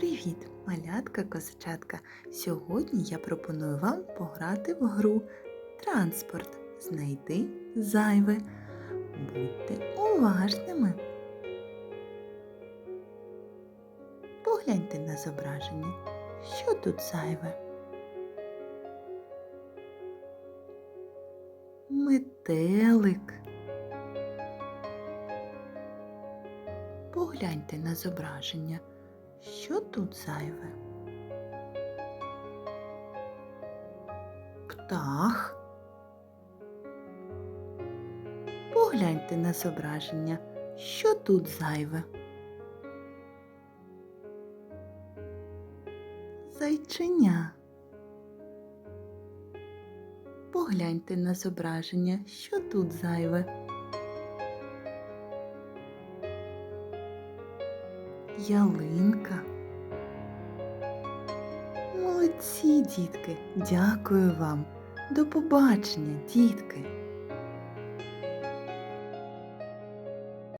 Привіт, малятка козачатка! Сьогодні я пропоную вам пограти в гру Транспорт. Знайди зайве. Будьте уважними. Погляньте на зображення. Що тут зайве? Метелик. Погляньте на зображення. Що тут зайве? Птах. Погляньте на зображення. Що тут зайве? Зайченя. Погляньте на зображення, що тут зайве. Ялинка. Молодці, дітки, дякую вам. До побачення, дітки.